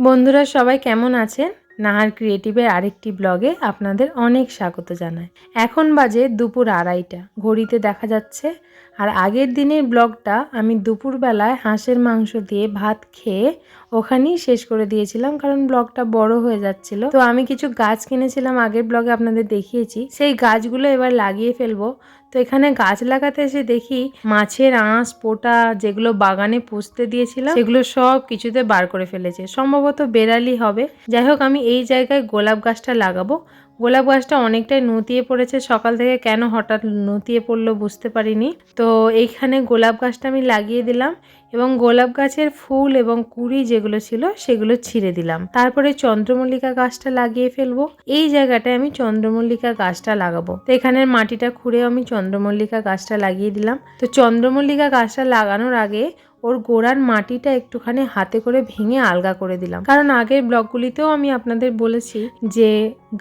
বন্ধুরা, সবাই কেমন আছেন? নাহার ক্রিয়েটিভের আরেকটি ব্লগে আপনাদের অনেক স্বাগত জানায় এখন বাজে দুপুর আড়াইটা। ঘড়িতে দেখা যাচ্ছে আর আগের দিনের ব্লগটা আমি দুপুরবেলায় হাঁসের মাংস দিয়ে ভাত খেয়ে ওখানেই শেষ করে দিয়েছিলাম, কারণ ব্লগটা বড় হয়ে যাচ্ছিল। তো আমি কিছু গাছ কিনেছিলাম, আগের ব্লগে আপনাদের দেখিয়েছি। সেই গাছগুলো এবার লাগিয়ে ফেলব। তো এখানে গাছ লাগাতে এসে দেখি মাছের আঁশ, পোটা যেগুলো বাগানে পুষতে দিয়েছিলাম, সেগুলো সব কিছুতে বার করে ফেলেছে। সম্ভবত বেড়ালি হবে। যাই হোক, আমি এই জায়গায় গোলাপ গাছটা লাগাবো। গোলাপ গাছটা অনেকটাই নুতিয়ে পড়েছে। সকাল থেকে কেন হঠাৎ নতিয়ে পড়ল বুঝতে পারিনি। তো এইখানে গোলাপ গাছটা আমি লাগিয়ে দিলাম এবং গোলাপ গাছের ফুল এবং কুড়ি যেগুলো ছিল সেগুলো ছিঁড়ে দিলাম। তারপরে চন্দ্রমল্লিকা গাছটা লাগিয়ে ফেলব। এই জায়গাটায় আমি চন্দ্রমল্লিকা গাছটা লাগাবো। তো এখানের মাটিটা খুঁড়ে আমি চন্দ্রমল্লিকা গাছটা লাগিয়ে দিলাম। তো চন্দ্রমল্লিকা গাছটা লাগানোর আগে ওর গোড়ার মাটিটা একটুখানি হাতে করে ভেঙে আলগা করে দিলাম। কারণ আগের ব্লগগুলিতেও আমি আপনাদের বলেছি যে,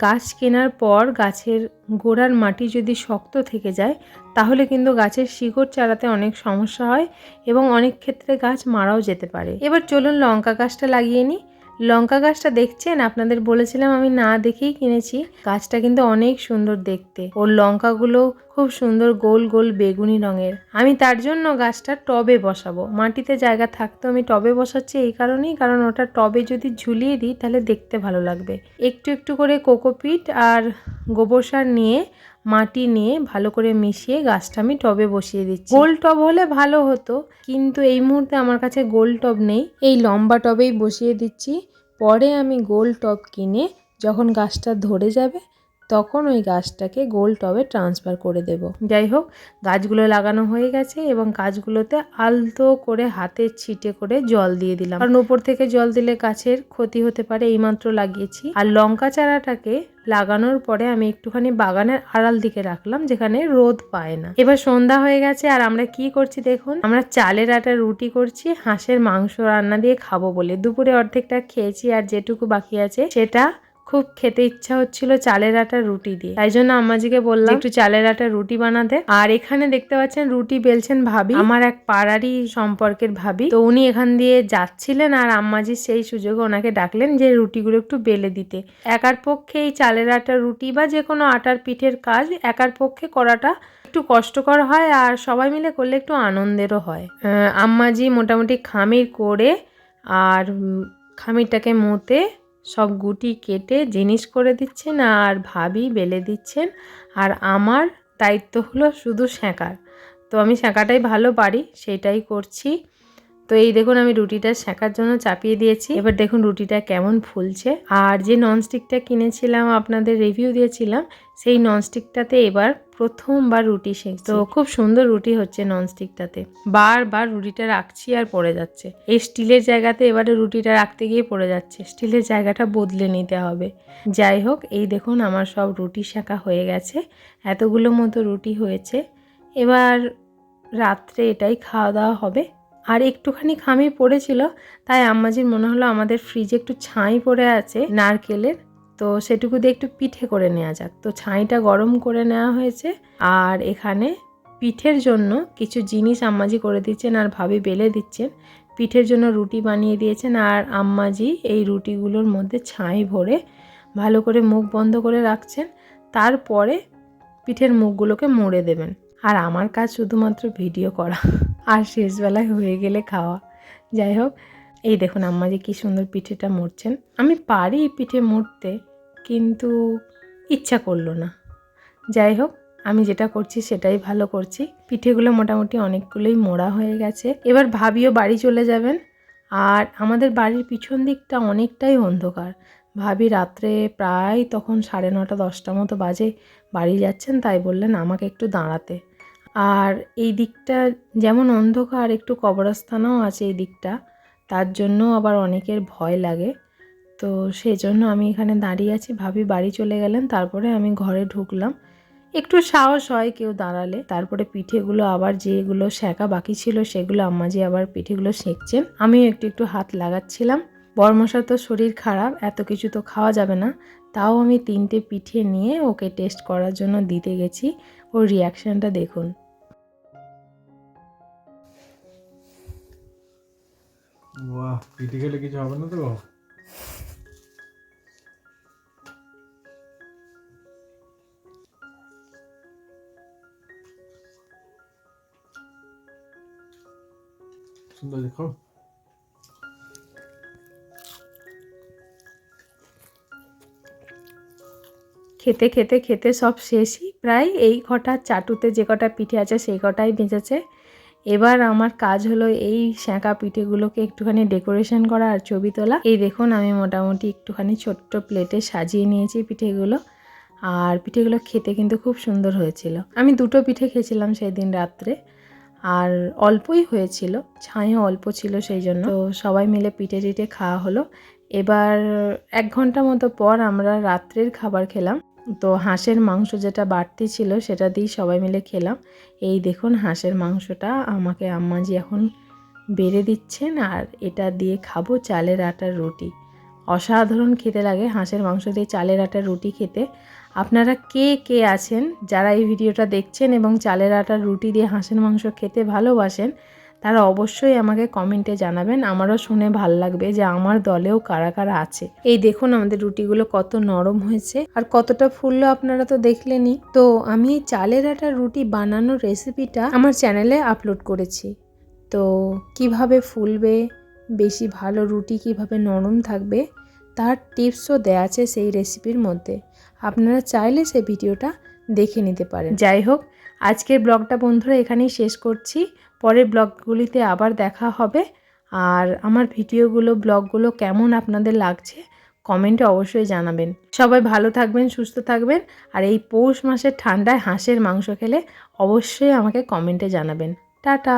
গাছ কেনার পর গাছের গোড়ার মাটি যদি শক্ত থেকে যায়, তাহলে কিন্তু গাছের শিকড় চারাতে অনেক সমস্যা হয় এবং অনেক ক্ষেত্রে গাছ মারাও যেতে পারে। এবার চলুন লঙ্কা গাছটা লাগিয়ে নিই। লঙ্কা গাছটা দেখছেন? আপনাদের বলেছিলাম আমি না দেখেই কিনেছি। গাছটা কিন্তু অনেক সুন্দর দেখতে। ওর লঙ্কাগুলো খুব সুন্দর গোল গোল বেগুনি রঙের। আমি তার জন্য গাছটা টবে বসাবো। মাটিতে জায়গা থাকতো আমি টবে বসাচ্ছি এই কারণেই, কারণ ওটা টবে যদি ঝুলিয়ে দিই তাহলে দেখতে ভালো লাগবে। একটু একটু করে কোকোপিট আর গোবর সার নিয়ে মাটি নিয়ে ভালো করে মিশিয়ে গাছটা আমি টবে বসিয়ে দিচ্ছি। গোল টব হলে ভালো হতো, কিন্তু এই মুহূর্তে আমার কাছে গোল টব নেই। এই লম্বা টবেই বসিয়ে দিচ্ছি। পরে আমি গোল টব কিনে যখন গাছটা ধরে যাবে তখন ওই গাছটাকে গোল টবে ট্রান্সফার করে দেব। যাই হোক, গাছগুলো লাগানো হয়ে গেছে এবং গাছগুলোতে আলতো করে হাতের ছিটে করে জল দিয়ে দিলাম। কারণ উপর থেকে জল দিলে গাছের ক্ষতি হতে পারে, এইমাত্র লাগিয়েছি। আর লঙ্কা চারাটাকে লাগানোর পরে আমি একটুখানি বাগানের আড়াল দিকে রাখলাম, যেখানে রোদ পায় না। এবার সন্ধ্যা হয়ে গেছে, আর আমরা কি করছি দেখুন? আমরা চালের আটা, রুটি করছি, হাঁসের মাংস রান্না দিয়ে খাব বলে। দুপুরে অর্ধেকটা খেয়েছি, আর যেটুকু বাকি আছে সেটা খুব খেতে ইচ্ছা হচ্ছিল চালের আটা রুটি দিয়ে। তাই জন্য আম্মাজিকে বললাম, একটু চালের আটা রুটি বানাতে আর এখানে দেখতে পাচ্ছেন রুটি বেলছেন ভাবি, আমার এক পাড়ারই সম্পর্কের ভাবি। তো উনি এখান দিয়ে যাচ্ছিলেন আর আম্মাজি সেই সুযোগে ওনাকে ডাকলেন যে রুটিগুলো একটু বেলে দিতে। একার পক্ষে এই চালের আটা রুটি বা যে কোনো আটার পিঠের কাজ, একার পক্ষে করাটা একটু কষ্টকর হয় আর সবাই মিলে করলে একটু আনন্দেরও হয়। আম্মাজি মোটামুটি খামির করে আর খামিরটাকে মতে সব গুটি কেটে জিনিস করে দিচ্ছেন আর ভাবি বেলে দিচ্ছেন। আর আমার দায়িত্ব হলো শুধু সেঁকার তো আমি সেঁকাটাই ভালো পারি, সেটাই করছি। তো এই দেখুন আমি রুটিটা সেঁকার জন্য চাপিয়ে দিয়েছি। এবার দেখুন রুটিটা কেমন ফুলছে। আর যে ননস্টিকটা কিনেছিলাম আপনাদের রিভিউ দিয়েছিলাম সেই ননস্টিকটাতে এবার প্রথমবার রুটি শেখ তো খুব সুন্দর রুটি হচ্ছে ননস্টিকটাতে। বারবার রুটিটা রাখছি আর পড়ে যাচ্ছে। এই স্টিলের জায়গাতে এবারে রুটিটা রাখতে গিয়ে পড়ে যাচ্ছে। স্টিলের জায়গাটা বদলে নিতে হবে। যাই হোক এই দেখুন আমার সব রুটি শেখা হয়ে গেছে। এতগুলো মতো রুটি হয়েছে। এবার রাত্রে এটাই খাওয়া দাওয়া হবে। আর একটুখানি খামি পড়েছিল, তাই আম্মাজির মনে হলো আমাদের ফ্রিজে একটু ছাই পড়ে আছে নারকেলের। তো সেটুকু দিয়ে একটু পিঠে করে নেওয়া যাক। তো ছাইটা গরম করে নেওয়া হয়েছে আর এখানে পিঠের জন্য কিছু জিনিস আম্মাজি করে দিচ্ছেন আর ভাবি বেলে দিচ্ছেন। পিঠের জন্য রুটি বানিয়ে দিয়েছেন আর আম্মাজি এই রুটিগুলোর মধ্যে ছাই ভরে ভালো করে মুখ বন্ধ করে রাখছেন। তারপরে পিঠের মুখগুলোকে মুড়ে দেবেন। আর আমার কাজ শুধুমাত্র ভিডিও করা। আর শেষবেলায় হয়ে গেলে খাওয়া। যাই হোক, এই দেখুন আম্মা যে কী সুন্দর পিঠেটা মরছেন। আমি পারি পিঠে মুড়তে কিন্তু ইচ্ছা করল না। যাই হোক, আমি যেটা করছি সেটাই ভালো করছি। পিঠেগুলো মোটামুটি অনেকগুলোই মোড়া হয়ে গেছে। এবার ভাবিও বাড়ি চলে যাবেন। আর আমাদের বাড়ির পিছন দিকটা অনেকটাই অন্ধকার। ভাবি রাত্রে প্রায় তখন সাড়ে নটা, দশটা মতো বাজে বাড়ি যাচ্ছেন, তাই বললেন আমাকে একটু দাঁড়াতে। আর এই দিকটা যেমন অন্ধকার, একটু কবরস্থানও আছে এই দিকটা। তার জন্য আবার অনেকের ভয় লাগে। তো সেই জন্য আমি এখানে দাঁড়িয়ে আছি। ভাবি বাড়ি চলে গেলেন, তারপরে আমি ঘরে ঢুকলাম। একটু সাহস হয় কেউ দাঁড়ালে। তারপরে পিঠেগুলো আবার যেগুলো শেখা বাকি ছিল, সেগুলো আম্মাজি আবার পিঠেগুলো সেঁকছেন আমিও একটু একটু হাত লাগাচ্ছিলাম। বর্মশার তো শরীর খারাপ, এত কিছু তো খাওয়া যাবে না। তাও আমি তিনটে পিঠে নিয়ে ওকে টেস্ট করার জন্য দিতে গেছি। ওর রিয়াকশানটা দেখুন। বাহ পিটি খেলে কিছু হবে না তো? সুন্দর দেখো। খেতে খেতে খেতে সব শেষই। প্রায় এই কটা চাটুতে যে কটা পিঠে আছে, সেই কটাই বেঁচেছে এবার আমার কাজ হলো এই শ্যাঁকা পিঠেগুলোকে একটুখানি ডেকোরেশন করা আর ছবি তোলা। এই দেখুন, আমি মোটামুটি একটুখানি ছোট্ট প্লেটে সাজিয়ে নিয়েছি পিঠেগুলো। আর পিঠেগুলো খেতে কিন্তু খুব সুন্দর হয়েছিল। আমি দুটো পিঠে খেয়েছিলাম সেই দিন রাত্রে। আর অল্পই হয়েছিল ছাইও অল্প ছিল সেই জন্য। তো সবাই মিলে পিঠে টিঠে খাওয়া হলো। এবার এক ঘণ্টা মতো পর আমরা রাত্রের খাবার খেলাম। তো হাঁসের মাংস যেটা বাড়তি ছিল সেটা দিয়েই সবাই মিলে খেলাম। এই দেখুন হাঁসের মাংসটা আমাকে আম্মাজি এখন বেড়ে দিচ্ছেন আর এটা দিয়ে খাব চালের আটার রুটি। অসাধারণ খেতে লাগে হাঁসের মাংস দিয়ে চালের আটার রুটি খেতে। আপনারা কে কে আছেন যারা এই ভিডিওটা দেখছেন এবং চালের আটার রুটি দিয়ে হাঁসের মাংস খেতে ভালোবাসেন তারা অবশ্যই আমাকে কমেন্টে জানাবেন। আমারও শুনে ভালো লাগবে যে আমার দলেও কারা কারা আছে। এই দেখুন আমাদের রুটিগুলো কত নরম হয়েছে আর কতটা ফুললো আপনারা তো দেখলেনই। তো আমি এই চালের আটার রুটি বানানোর রেসিপিটা আমার চ্যানেলে আপলোড করেছি। তো কীভাবে ফুলবে, বেশি ভালো রুটি কীভাবে নরম থাকবে, তার টিপসও দেওয়া আছে সেই রেসিপির মধ্যে। আপনারা চাইলে সেই ভিডিওটা দেখে নিতে পারেন। যাই হোক, আজকের ব্লগটা বন্ধুরা এখানেই শেষ করছি। পরের ব্লগগুলিতে আবার দেখা হবে। আর আমার ভিডিওগুলো, ব্লগগুলো কেমন আপনাদের লাগছে কমেন্টে অবশ্যই জানাবেন। সবাই ভালো থাকবেন, সুস্থ থাকবেন। আর এই পৌষ মাসের ঠান্ডায় হাঁসের মাংস খেলে অবশ্যই আমাকে কমেন্টে জানাবেন। টাটা!